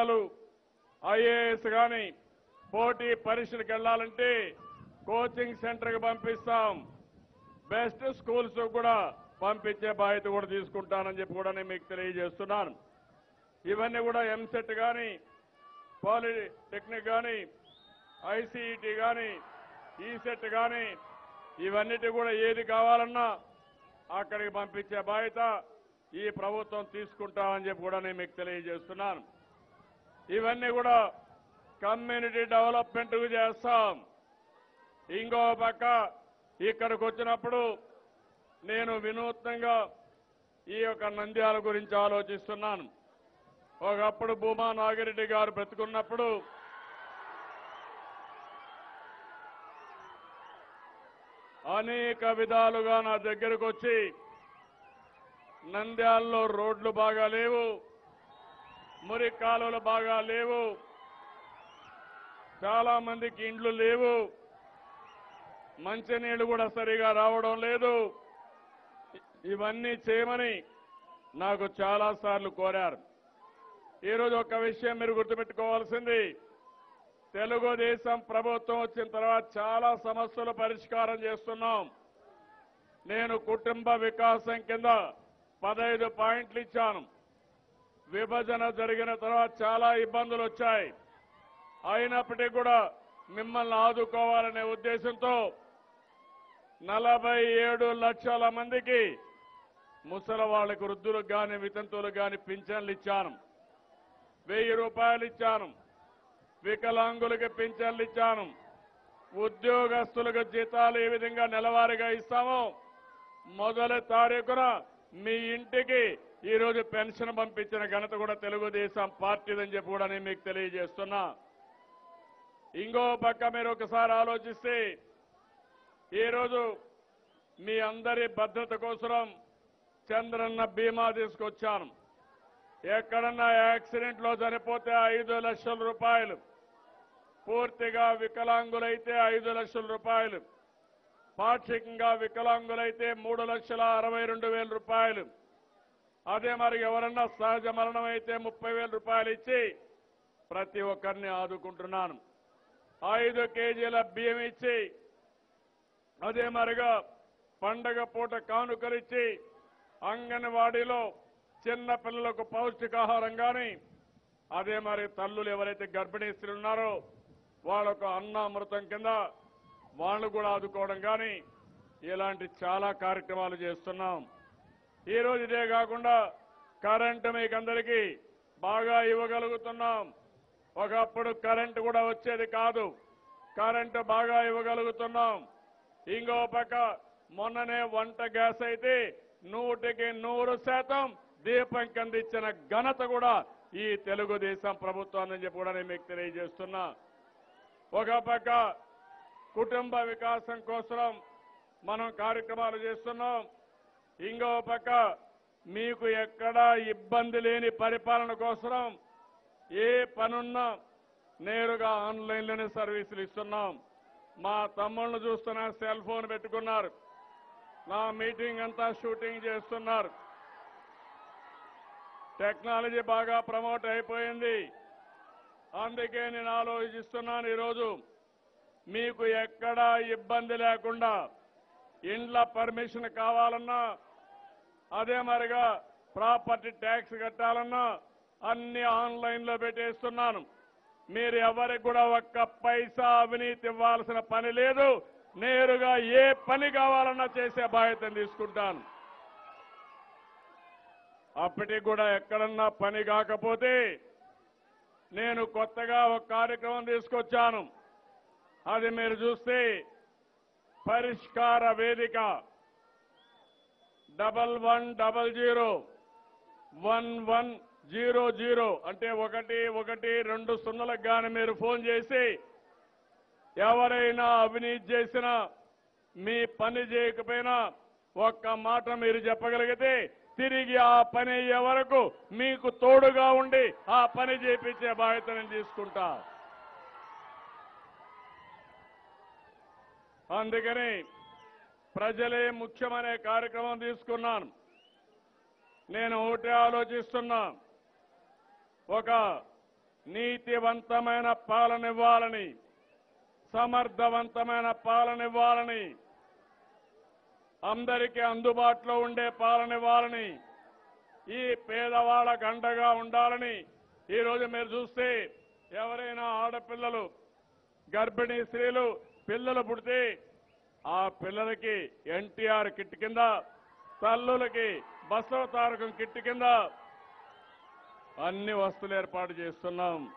సంస్థలు ఐఏఎస్ కానీ పోటీ పరీక్షలకు వెళ్ళాలంటే కోచింగ్ సెంటర్కి పంపిస్తాం. బెస్ట్ స్కూల్స్ కూడా పంపించే బాధ్యత కూడా తీసుకుంటానని చెప్పి కూడా నేను మీకు తెలియజేస్తున్నాను. ఇవన్నీ కూడా ఎంసెట్ కానీ పాలిటెక్నిక్ కానీ ఐసీఈటీ కానీ ఈసెట్ కానీ ఇవన్నిటి కూడా ఏది కావాలన్నా అక్కడికి పంపించే బాధ్యత ఈ ప్రభుత్వం తీసుకుంటామని చెప్పి కూడా నేను మీకు తెలియజేస్తున్నాను. ఇవన్నీ కూడా కమ్యూనిటీ డెవలప్మెంట్ చేస్తాం. ఇంకో పక్క ఇక్కడికి వచ్చినప్పుడు నేను వినూత్నంగా ఈ యొక్క నంద్యాల గురించి ఆలోచిస్తున్నాను. ఒకప్పుడు భూమా నాగిరెడ్డి గారు బ్రతుకున్నప్పుడు అనేక విధాలుగా నా దగ్గరకు వచ్చి నంద్యాలలో రోడ్లు బాగా లేవు. మురి కాలువలు బాగా లేవు. చాలా మందికి ఇండ్లు లేవు. మంచినీళ్ళు కూడా సరిగా రావడం లేదు. ఇవన్నీ చేయమని నాకు చాలా సార్లు కోరారు. ఈరోజు ఒక విషయం మీరు గుర్తుపెట్టుకోవాల్సింది. తెలుగుదేశం ప్రభుత్వం వచ్చిన తర్వాత చాలా సమస్యలు పరిష్కారం చేస్తున్నాం. నేను కుటుంబ వికాసం కింద పదహైదు పాయింట్లు ఇచ్చాను. విభజన జరిగిన తర్వాత చాలా ఇబ్బందులు వచ్చాయి. అయినప్పటికీ కూడా మిమ్మల్ని ఆదుకోవాలనే ఉద్దేశంతో నలభై ఏడు లక్షల మందికి ముసలి వాళ్ళకి వృద్ధులకు కానీ వితంతువులకు కానీ పింఛన్లు ఇచ్చాను. వెయ్యి రూపాయలు ఇచ్చాను. వికలాంగులకి పింఛన్లు ఇచ్చాను. ఉద్యోగస్తులకు జీతాలు ఏ విధంగా నెలవారీగా ఇస్తామో మొదటి తారీఖున మీ ఇంటికి ఈరోజు పెన్షన్ పంపించిన ఘనత కూడా తెలుగుదేశం పార్టీదని చెప్పి కూడా నేను మీకు తెలియజేస్తున్నా. ఇంకో పక్క మీరు ఒకసారి ఆలోచిస్తే ఈరోజు మీ అందరి భద్రత కోసం చంద్రన్న బీమా తీసుకొచ్చాను. ఎక్కడన్నా యాక్సిడెంట్లో చనిపోతే ఐదు లక్షల రూపాయలు. పూర్తిగా వికలాంగులైతే ఐదు లక్షల రూపాయలు. పాక్షికంగా వికలాంగులైతే మూడు లక్షల అరవై రెండు వేల రూపాయలు. అదే మరి ఎవరన్నా సహజ మరణం అయితే ముప్పై వేల రూపాయలు ఇచ్చి ప్రతి ఒక్కరిని ఆదుకుంటున్నాను. ఐదు కేజీల బియ్యం ఇచ్చి అదే మరిగా పండగ పూట కానుకలిచ్చి అంగన్వాడీలో చిన్న పిల్లలకు పౌష్టికాహారం కానీ అదే మరి తల్లులు ఎవరైతే గర్భిణీ స్త్రీలు ఉన్నారో వాళ్ళకు అన్నామృతం కింద వాళ్ళు కూడా ఆదుకోవడం కానీ ఇలాంటి చాలా కార్యక్రమాలు చేస్తున్నాం. ఈ రోజు ఇదే కాకుండా కరెంటు మీకు అందరికీ బాగా ఇవ్వగలుగుతున్నాం. ఒకప్పుడు కరెంటు కూడా వచ్చేది కాదు. కరెంటు బాగా ఇవ్వగలుగుతున్నాం. ఇంకో పక్క మొన్ననే వంట గ్యాస్ అయితే నూటికి నూరు శాతం దీపం కందిచ్చిన ఘనత కూడా ఈ తెలుగుదేశం ప్రభుత్వాన్ని చెప్పి కూడా నేను మీకు తెలియజేస్తున్నా. ఒక పక్క కుటుంబ వికాసం కోసం మనం కార్యక్రమాలు చేస్తున్నాం. ఇంకో పక్క మీకు ఎక్కడా ఇబ్బంది లేని పరిపాలన కోసం ఏ పనున్నా నేరుగా ఆన్లైన్లోనే సర్వీసులు ఇస్తున్నాం. మా తమ్ముళ్ళు చూస్తున్న సెల్ ఫోన్ పెట్టుకున్నారు. నా మీటింగ్ అంతా షూటింగ్ చేస్తున్నారు. టెక్నాలజీ బాగా ప్రమోట్ అయిపోయింది. అందుకే నేను ఆలోచిస్తున్నాను ఈరోజు మీకు ఎక్కడా ఇబ్బంది లేకుండా ఇండ్ల పర్మిషన్ కావాలన్నా అదే మరిగా ప్రాపర్టీ ట్యాక్స్ కట్టాలన్నా అన్ని ఆన్లైన్లో పెట్టేస్తున్నాను. మీరు ఎవరికి కూడా ఒక్క పైసా అవినీతి ఇవ్వాల్సిన పని లేదు. నేరుగా ఏ పని కావాలన్నా చేసే బాధ్యతను తీసుకుంటాను. అప్పటికి కూడా ఎక్కడన్నా పని కాకపోతే నేను కొత్తగా ఒక కార్యక్రమం తీసుకొచ్చాను. అది మీరు చూస్తే పరిష్కార వేదిక. Double one double zero one one zero zero అంటే ఒకటి ఒకటి రెండు సున్నలకు కానీ మీరు ఫోన్ చేసి ఎవరైనా అవినీతి చేసినా మీ పని చేయకపోయినా ఒక్క మాట మీరు చెప్పగలిగితే తిరిగి ఆ పని అయ్యే వరకు మీకు తోడుగా ఉండి ఆ పని చేపించే బాధ్యత నేను తీసుకుంటా. అందుకని ప్రజలే ముఖ్యమనే కార్యక్రమం తీసుకున్నాను. నేను ఒకటే ఆలోచిస్తున్నా. ఒక నీతివంతమైన పాలన ఇవ్వాలని సమర్థవంతమైన పాలన ఇవ్వాలని అందరికీ అందుబాటులో ఉండే పాలన ఇవ్వాలని ఈ పేదవాళ్ళకు అండగా ఉండాలని ఈరోజు మీరు చూస్తే ఎవరైనా ఆడపిల్లలు గర్భిణీ స్త్రీలు పిల్లలు పుడితే ఆ పిల్లలకి ఎన్టీఆర్ కిట్ కింద తల్లులకి బసవ తారకం కిట్ కింద అన్ని వస్తువులు ఏర్పాటు చేస్తున్నాం.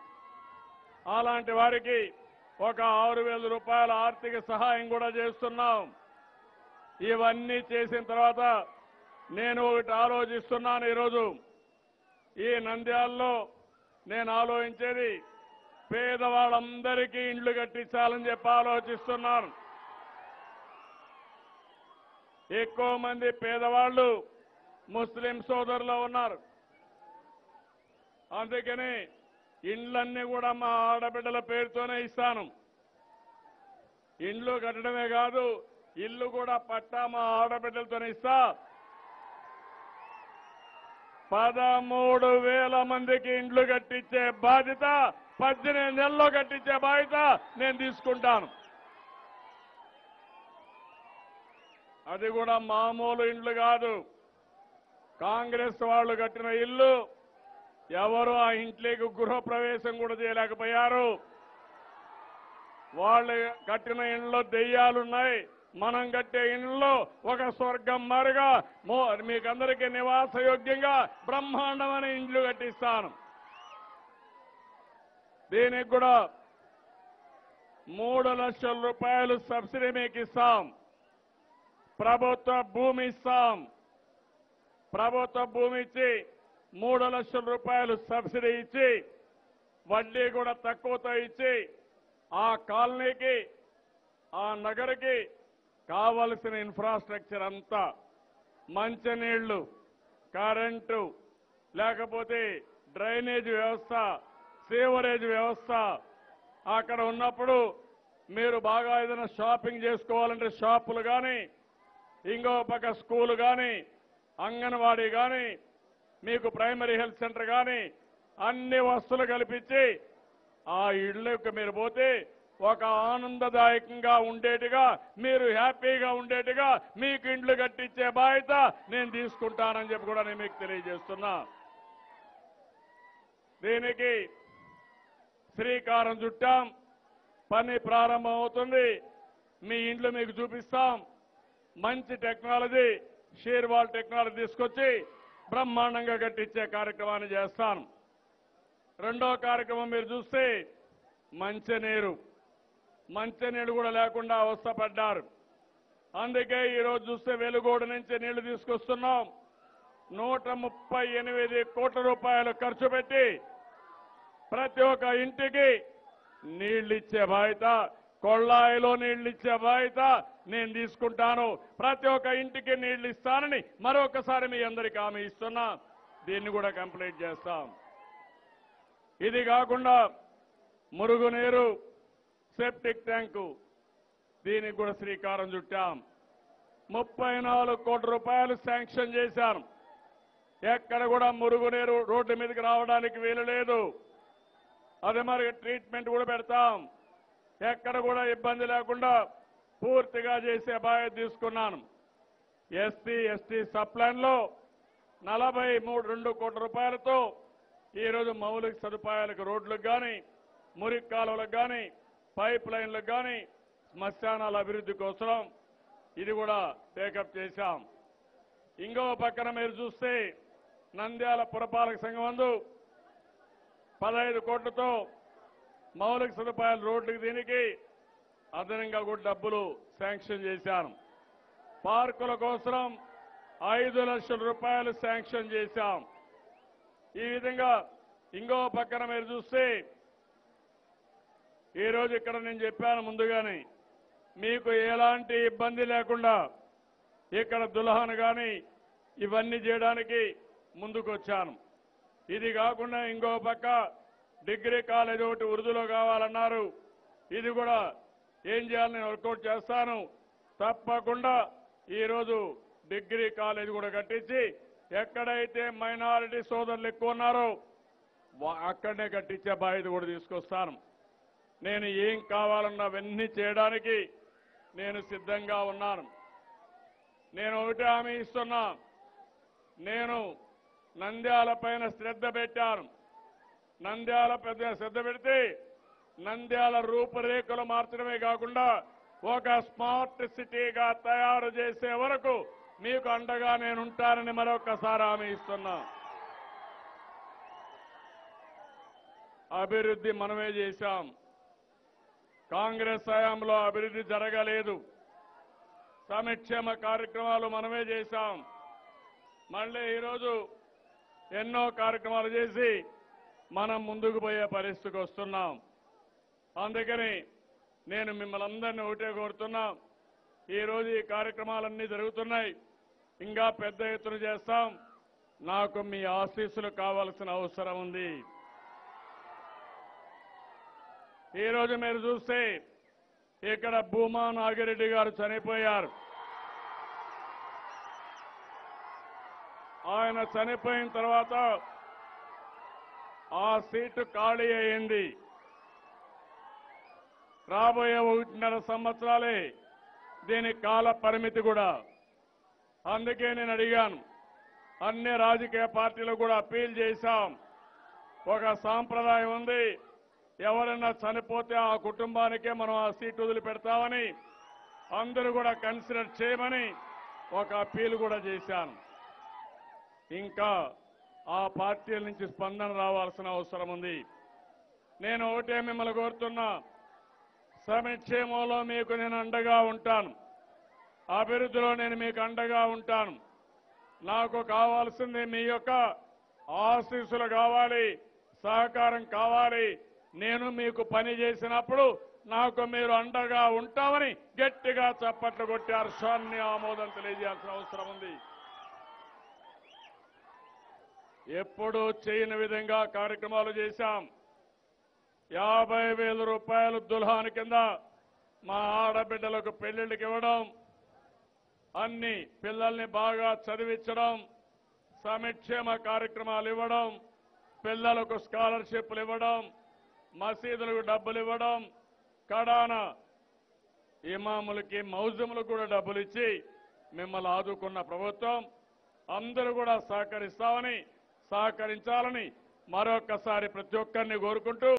అలాంటి వారికి ఒక ఆరు వేల రూపాయల ఆర్థిక సహాయం కూడా చేస్తున్నాం. ఇవన్నీ చేసిన తర్వాత నేను ఒకటి ఆలోచిస్తున్నాను ఈరోజు. ఈ నంద్యాలలో నేను ఆలోచించేది పేదవాళ్ళందరికీ ఇండ్లు కట్టించాలని చెప్పి ఆలోచిస్తున్నాను. ఎక్కువ మంది పేదవాళ్ళు ముస్లిం సోదరులు ఉన్నారు. అందుకని ఇండ్లన్నీ కూడా మా ఆడబిడ్డల పేరుతోనే ఇస్తాను. ఇండ్లు కట్టడమే కాదు ఇల్లు కూడా పట్టా మా ఆడబిడ్డలతోనే ఇస్తా. పదమూడు వేల మందికి ఇండ్లు కట్టించే బాధ్యత పద్దెనిమిది నెలల్లో కట్టించే బాధ్యత నేను తీసుకుంటాను. అది కూడా మామూలు ఇండ్లు కాదు. కాంగ్రెస్ వాళ్ళు కట్టిన ఇల్లు ఎవరు ఆ ఇంట్లోకి గృహప్రవేశం కూడా చేయలేకపోయారు. వాళ్ళు కట్టిన ఇండ్లో దెయ్యాలున్నాయి. మనం కట్టే ఇండ్లో ఒక స్వర్గం మారుగా మీకందరికీ నివాసయోగ్యంగా బ్రహ్మాండమైన ఇండ్లు కట్టిస్తాను. దీనికి కూడా మూడు లక్షల రూపాయలు సబ్సిడీ మీకు ఇస్తాం ప్రభుత్వ భూమి ఇస్తాం ప్రభుత్వ భూమి ఇచ్చి మూడు లక్షల రూపాయలు సబ్సిడీ ఇచ్చి వడ్డీ కూడా తక్కువతో ఇచ్చి ఆ కాలనీకి ఆ నగరికి కావలసిన ఇన్ఫ్రాస్ట్రక్చర్ అంతా మంచినీళ్ళు కరెంటు లేకపోతే డ్రైనేజ్ వ్యవస్థ సీవరేజ్ వ్యవస్థ అక్కడ ఉన్నప్పుడు మీరు బాగా ఏదైనా షాపింగ్ చేసుకోవాలంటే షాపులు కానీ ఇంకో పక్క స్కూలు కానీ అంగన్వాడీ కానీ మీకు ప్రైమరీ హెల్త్ సెంటర్ కానీ అన్ని వస్తువులు కల్పించి ఆ ఇళ్ళకు మీరు పోతే ఒక ఆనందదాయకంగా ఉండేట్టుగా మీరు హ్యాపీగా ఉండేట్టుగా మీకు ఇండ్లు కట్టించే బాధ్యత నేను తీసుకుంటానని చెప్పి కూడా నేను మీకు తెలియజేస్తున్నా. దీనికి శ్రీకారం చుట్టాం పని ప్రారంభం అవుతుంది మీ ఇండ్లు మీకు చూపిస్తాం. మంచి టెక్నాలజీ షేర్వాల్ టెక్నాలజీ తీసుకొచ్చి బ్రహ్మాండంగా కట్టించే కార్యక్రమాన్ని చేస్తాను. రెండో కార్యక్రమం మీరు చూస్తే మంచినీరు మంచినీళ్ళు కూడా లేకుండా అవస్థపడ్డారు అందుకే ఈరోజు చూస్తే వెలుగోడు నుంచి నీళ్ళు తీసుకొస్తున్నాం. నూట ముప్పై ఎనిమిది కోట్ల రూపాయలు ఖర్చు పెట్టి ప్రతి ఒక్క ఇంటికి నీళ్ళిచ్చే బాధ్యత కొళ్ళాయిలో నీళ్ళిచ్చే బాధ్యత నేను తీసుకుంటాను. ప్రతి ఒక్క ఇంటికి నీళ్ళు ఇస్తానని మరొకసారి మీ అందరికి హామీ ఇస్తున్నా. దీన్ని కూడా కంప్లీట్ చేస్తాం. ఇది కాకుండా మురుగునీరు సెప్టిక్ ట్యాంకు దీనికి కూడా శ్రీకారం చుట్టాం. ముప్పై నాలుగు కోట్ల రూపాయలు శాంక్షన్ చేశాను ఎక్కడ కూడా మురుగునీరు రోడ్డు మీదకి రావడానికి వీలు లేదు. అదే మరి ట్రీట్మెంట్ కూడా పెడతాం. ఎక్కడ కూడా ఇబ్బంది లేకుండా పూర్తిగా చేసే బాధ్యత తీసుకున్నాను. ఎస్సీ ఎస్టీ సప్లైన్లో నలభై మూడు రెండు కోట్ల రూపాయలతో ఈరోజు మౌలిక సదుపాయాలకు రోడ్లకు కానీ మురికి కాలువలకు కానీ పైప్ లైన్లకు కానీ శ్మశానాల అభివృద్ధి కోసం ఇది కూడా టేకప్ చేశాం. ఇంకో పక్కన మీరు చూస్తే నంద్యాల పురపాలక సంఘం అందు పదహైదు కోట్లతో మౌలిక సదుపాయాల రోడ్లకు దీనికి అదనంగా కూడా డబ్బులు శాంక్షన్ చేశాను. పార్కుల కోసం ఐదు లక్షల రూపాయలు శాంక్షన్ చేశాం. ఈ విధంగా ఇంకో పక్కన మీరు చూస్తే ఈరోజు ఇక్కడ నేను చెప్పాను ముందుగానే మీకు ఎలాంటి ఇబ్బంది లేకుండా ఇక్కడ దుల్హన్ కానీ ఇవన్నీ చేయడానికి ముందుకొచ్చాను. ఇది కాకుండా ఇంకో పక్క డిగ్రీ కాలేజ్ ఒకటి ఉర్దూలో కావాలన్నారు. ఇది కూడా ఏం చేయాలని నేను వర్కౌట్ చేస్తాను. తప్పకుండా ఈరోజు డిగ్రీ కాలేజ్ కూడా కట్టించి ఎక్కడైతే మైనారిటీ సోదరులు ఎక్కువ ఉన్నారో అక్కడనే కట్టించే బాధ్యత కూడా తీసుకొస్తాను. నేను ఏం కావాలన్నా అవన్నీ చేయడానికి నేను సిద్ధంగా ఉన్నాను. నేను ఒకటి హామీ ఇస్తున్నా. నేను నంద్యాల పైన శ్రద్ధ పెట్టాను. నంద్యాల పెద్ద శ్రద్ధ పెడితే నంద్యాల రూపురేఖలు మార్చడమే కాకుండా ఒక స్మార్ట్ సిటీగా తయారు చేసే వరకు మీకు అండగా నేనుంటానని మరొకసారి హామీ ఇస్తున్నా. అభివృద్ధి మనమే చేశాం. కాంగ్రెస్ హయాంలో అభివృద్ధి జరగలేదు. సంక్షేమ కార్యక్రమాలు మనమే చేశాం. మళ్ళీ ఈరోజు ఎన్నో కార్యక్రమాలు చేసి మనం ముందుకు పోయే పరిస్థితికి వస్తున్నాం. అందుకని నేను మిమ్మల్ని అందరినీ ఒకటే కోరుతున్నా. ఈరోజు ఈ కార్యక్రమాలన్నీ జరుగుతున్నాయి. ఇంకా పెద్ద ఎత్తున చేస్తాం. నాకు మీ ఆశీస్సులు కావాల్సిన అవసరం ఉంది. ఈరోజు మీరు చూస్తే ఇక్కడ భూమా నాగిరెడ్డి గారు చనిపోయారు. ఆయన చనిపోయిన తర్వాత ఆ సీటు ఖాళీ అయింది రాబోయే ఒకటిన్నర సంవత్సరాలే దీని కాల పరిమితి కూడా. అందుకే నేను అడిగాను. అన్ని రాజకీయ పార్టీలు కూడా అప్పీల్ చేశాం. ఒక సాంప్రదాయం ఉంది. ఎవరైనా చనిపోతే ఆ కుటుంబానికే మనం ఆ సీటు వదిలిపెడతామని అందరూ కూడా కన్సిడర్ చేయమని ఒక అప్పీల్ కూడా చేశాను. ఇంకా ఆ పార్టీల నుంచి స్పందన రావాల్సిన అవసరం ఉంది. నేను ఒకటే మిమ్మల్ని కోరుతున్నా. సంక్షేమంలో మీకు నేను అండగా ఉంటాను. అభివృద్ధిలో నేను మీకు అండగా ఉంటాను. నాకు కావాల్సింది మీ యొక్క ఆశీస్సులు కావాలి సహకారం కావాలి. నేను మీకు పని చేసినప్పుడు నాకు మీరు అండగా ఉంటామని గట్టిగా చప్పట్లు కొట్టి హర్షాన్ని ఆమోదం తెలియజేయాల్సిన అవసరం ఉంది. ఎప్పుడూ చేయని విధంగా కార్యక్రమాలు చేశాం. యాభై వేల రూపాయలు దుల్హాన్ కింద మా ఆడబిడ్డలకు పెళ్ళిళ్ళకి ఇవ్వడం అన్ని పిల్లల్ని బాగా చదివించడం సంక్షేమ కార్యక్రమాలు ఇవ్వడం పిల్లలకు స్కాలర్షిప్లు ఇవ్వడం మసీదులకు డబ్బులు ఇవ్వడం కడాన ఇమాములకి మౌజములకు కూడా డబ్బులు ఇచ్చి మిమ్మల్ని ఆదుకున్న ప్రభుత్వం. అందరూ కూడా సహకరిస్తామని సహకరించాలని మరొక్కసారి ప్రతి ఒక్కరిని కోరుకుంటూ